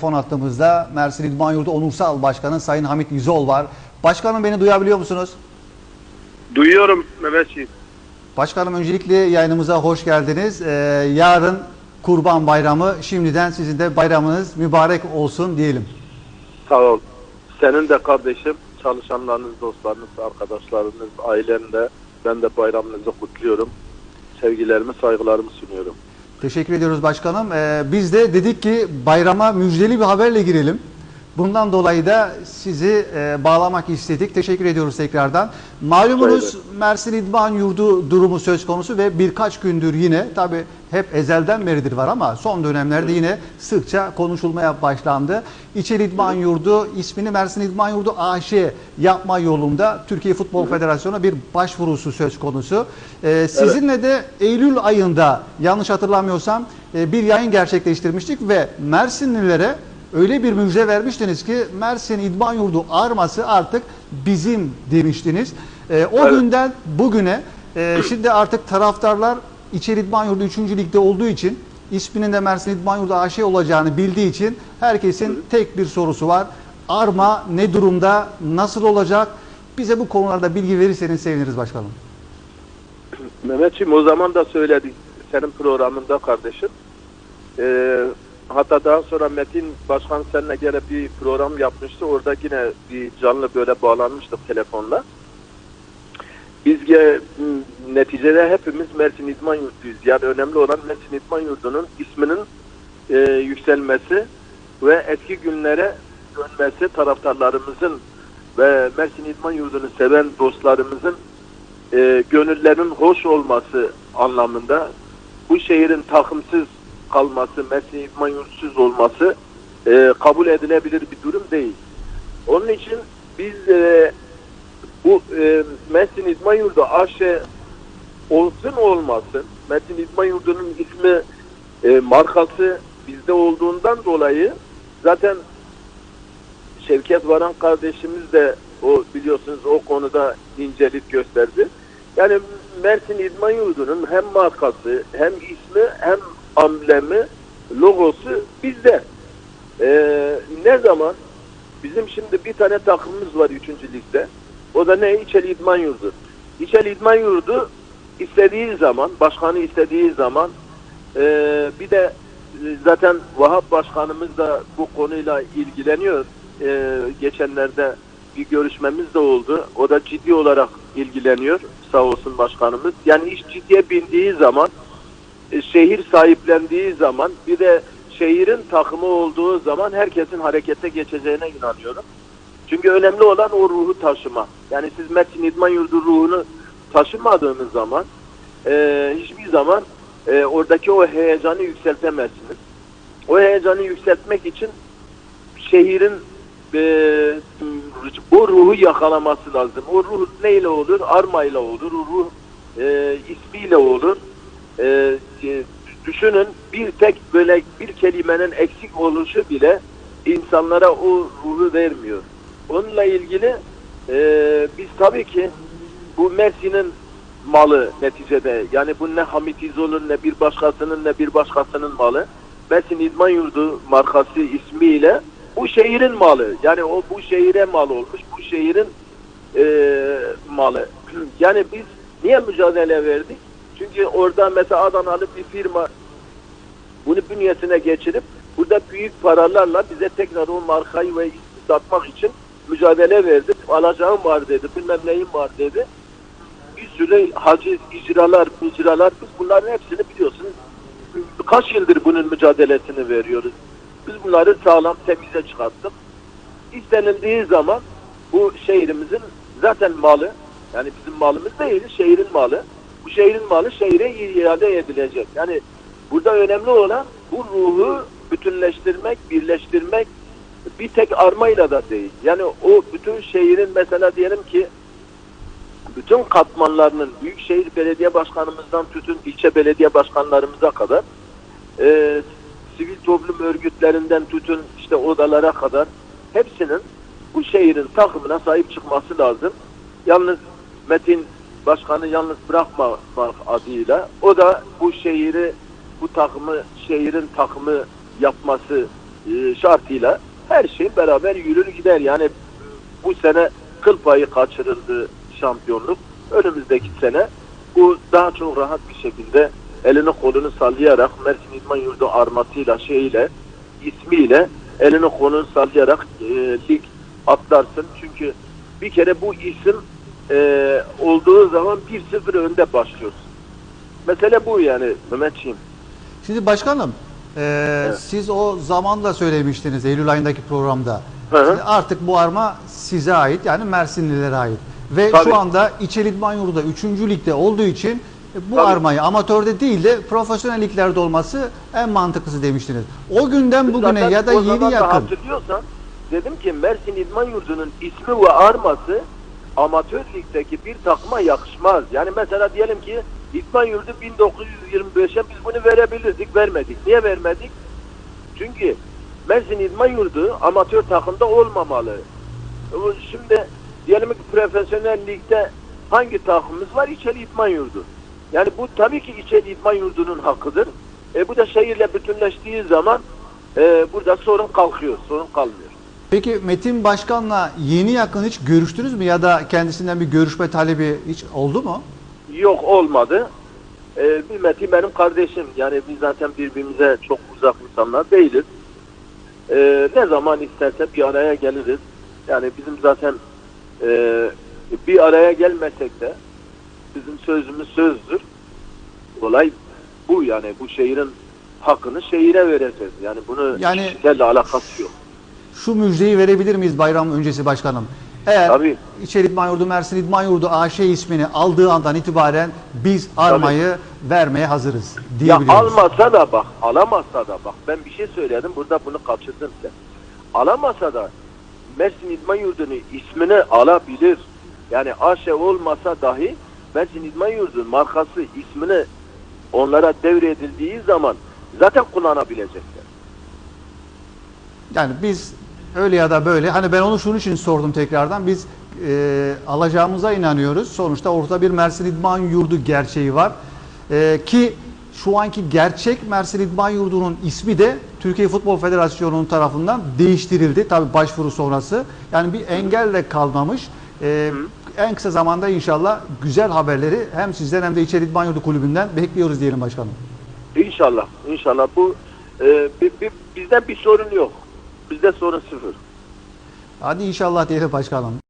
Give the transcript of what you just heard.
Fon hattımızda Mersin İdman Yurdu Onursal Başkanı Sayın Hamit Yüzol var. Başkanım beni duyabiliyor musunuz? Duyuyorum Mehmetciğim. Başkanım öncelikle yayınımıza hoş geldiniz. Ee, yarın Kurban Bayramı. Şimdiden sizin de bayramınız mübarek olsun diyelim. Sağ ol. Senin de kardeşim, çalışanlarınız, dostlarınız, arkadaşlarınız, ailenle ben de bayramınızı kutluyorum. Sevgilerimi, saygılarımı sunuyorum. Teşekkür ediyoruz başkanım. Ee, biz de dedik ki bayrama müjdeli bir haberle girelim. Bundan dolayı da sizi e, bağlamak istedik. Teşekkür ediyoruz tekrardan. Malumunuz Mersin İdman Yurdu durumu söz konusu ve birkaç gündür yine tabi hep ezelden beridir var ama son dönemlerde yine sıkça konuşulmaya başlandı. İçeri İdman Yurdu ismini Mersin İdman Yurdu AŞ yapma yolunda Türkiye Futbol Federasyonu'na bir başvurusu söz konusu. Ee, sizinle de Eylül ayında yanlış hatırlamıyorsam e, bir yayın gerçekleştirmiştik ve Mersinlilere öyle bir müjde vermiştiniz ki Mersin İdman Yurdu arması artık bizim demiştiniz. Ee, o Evet. günden bugüne e, şimdi artık taraftarlar İçeri İdman Yurdu 3. Lig'de olduğu için isminin de Mersin İdman Yurdu AŞ olacağını bildiği için herkesin tek bir sorusu var. Arma ne durumda? Nasıl olacak? Bize bu konularda bilgi verirseniz seviniriz başkanım. Mehmetciğim o zaman da söyledik senin programında kardeşim. Ee, hatta daha sonra Metin Başkan seninle gene bir program yapmıştı. Orada yine bir canlı böyle bağlanmıştık telefonla. Biz ge- neticede hepimiz Mersin İdman Yurdu'yuz. Yani önemli olan Mersin İdman Yurdu'nun isminin e, yükselmesi ve eski günlere dönmesi taraftarlarımızın ve Mersin İdman Yurdu'nu seven dostlarımızın e, gönüllerinin hoş olması anlamında bu şehrin takımsız kalması, Mersin İdman Yurtsuz olması e, kabul edilebilir bir durum değil. Onun için biz e, bu e, Mersin İdman Yurdu olsun olmasın, İdman Yurdu'nun ismi e, markası bizde olduğundan dolayı zaten Şevket Varan kardeşimiz de o biliyorsunuz o konuda incelik gösterdi. Yani Mersin İdman Yurdu'nun hem markası hem ismi hem amblemi logosu bizde. Ee, ne zaman bizim şimdi bir tane takımımız var 3. ligde. O da ne? İçeli İdman Yurdu. İçeli İdman Yurdu istediği zaman, başkanı istediği zaman ee, bir de e, zaten Vahap Başkanımız da bu konuyla ilgileniyor. Ee, geçenlerde bir görüşmemiz de oldu. O da ciddi olarak ilgileniyor. Sağ olsun başkanımız. Yani iş ciddiye bindiği zaman, e, şehir sahiplendiği zaman, bir de şehrin takımı olduğu zaman herkesin harekete geçeceğine inanıyorum. Çünkü önemli olan o ruhu taşıma. Yani siz Mersin İdman Yurdu ruhunu taşımadığınız zaman e, hiçbir zaman e, oradaki o heyecanı yükseltemezsiniz. O heyecanı yükseltmek için şehrin e, o ruhu yakalaması lazım. O ruh neyle olur? Armayla olur. Ruh e, ismiyle olur. E, e, düşünün bir tek böyle bir kelimenin eksik oluşu bile insanlara o ruhu vermiyor. Onunla ilgili e, biz tabii ki bu Mersin'in malı neticede. Yani bu ne Hamit İzol'un ne bir başkasının ne bir başkasının malı. Mersin İdman Yurdu markası ismiyle bu şehrin malı. Yani o bu şehire mal olmuş. Bu şehrin e, malı. Yani biz niye mücadele verdik? Çünkü orada mesela Adanalı bir firma bunu bünyesine geçirip burada büyük paralarla bize tekrar o markayı ve satmak için mücadele verdi. Alacağım var dedi, bilmem neyim var dedi. Bir sürü haciz, icralar, icralar biz bunların hepsini biliyorsunuz. Kaç yıldır bunun mücadelesini veriyoruz. Biz bunları sağlam temize çıkarttık. İstenildiği zaman bu şehrimizin zaten malı, yani bizim malımız değil, şehrin malı. Bu şehrin malı şehre iade edilecek. Yani burada önemli olan bu ruhu bütünleştirmek, birleştirmek bir tek armayla da değil. Yani o bütün şehrin mesela diyelim ki bütün katmanlarının Büyükşehir Belediye Başkanımızdan tutun ilçe belediye başkanlarımıza kadar e, sivil toplum örgütlerinden tutun işte odalara kadar hepsinin bu şehrin takımına sahip çıkması lazım. Yalnız Metin Başkanı yalnız bırakma adıyla o da bu şehri bu takımı şehrin takımı yapması e, şartıyla her şey beraber yürür gider. Yani bu sene kıl payı kaçırıldı şampiyonluk. Önümüzdeki sene bu daha çok rahat bir şekilde elini kolunu sallayarak Mersin İdman Yurdu armasıyla şeyiyle ismiyle elini kolunu sallayarak e, lig atlarsın. Çünkü bir kere bu isim e, olduğu zaman 1-0 önde başlıyorsun. Mesele bu yani Mehmetciğim. Şimdi başkanım e, Evet. siz o zaman da söylemiştiniz Eylül ayındaki programda. Hı hı. Şimdi artık bu arma size ait yani Mersinlilere ait. Ve Tabii. şu anda İçel İdman Yurdu 3. ligde olduğu için e, bu Tabii. armayı amatörde değil de profesyonel liglerde olması en mantıklısı demiştiniz. O günden bugüne Zaten ya da yeni da yakın. hatırlıyorsan dedim ki Mersin İdman Yurdu'nun ismi ve arması amatör ligdeki bir takıma yakışmaz. Yani mesela diyelim ki İdman Yurdu 1925'e biz bunu verebilirdik, vermedik. Niye vermedik? Çünkü Mersin İdman Yurdu amatör takımda olmamalı. Şimdi diyelim ki profesyonel ligde hangi takımımız var? İçeri İdman Yurdu. Yani bu tabii ki İçeri İdman Yurdu'nun hakkıdır. E, bu da şehirle bütünleştiği zaman e, burada sorun kalkıyor, sorun kalmıyor. Peki Metin Başkan'la yeni yakın hiç görüştünüz mü ya da kendisinden bir görüşme talebi hiç oldu mu? Yok olmadı. E, bir Metin benim kardeşim. Yani biz zaten birbirimize çok uzak insanlar değiliz. E, ne zaman isterse bir araya geliriz. Yani bizim zaten e, bir araya gelmesek de bizim sözümüz sözdür. Olay bu yani bu şehrin hakkını şehire vereceğiz. Yani bunu Yani- kişilerle alakası yok. Şu müjdeyi verebilir miyiz bayram öncesi başkanım? Eğer Tabii. İçeri İdman Yurdu, Mersin İdman Yurdu AŞ ismini aldığı andan itibaren biz armayı vermeye hazırız Ya diyebiliyoruz. almasa da bak, alamasa da bak. Ben bir şey söyledim, burada bunu kaçırdın sen. Alamasa da Mersin İdman Yurdu'nun ismini alabilir. Yani AŞE olmasa dahi Mersin İdman Yurdu'nun markası, ismini onlara devredildiği zaman zaten kullanabilecekler. Yani biz öyle ya da böyle hani ben onu şunun için sordum tekrardan biz e, alacağımıza inanıyoruz. Sonuçta ortada bir Mersin İdman Yurdu gerçeği var. E, ki şu anki gerçek Mersin İdman Yurdu'nun ismi de Türkiye Futbol Federasyonu'nun tarafından değiştirildi. Tabi başvuru sonrası. Yani bir engelle kalmamış. E, en kısa zamanda inşallah güzel haberleri hem sizden hem de İçeri İdman Yurdu Kulübü'nden bekliyoruz diyelim başkanım. İnşallah, inşallah bu e, bi- bi- bizden bir sorun yok. Bizde sorun sıfır. Hadi inşallah diyelim başkanım.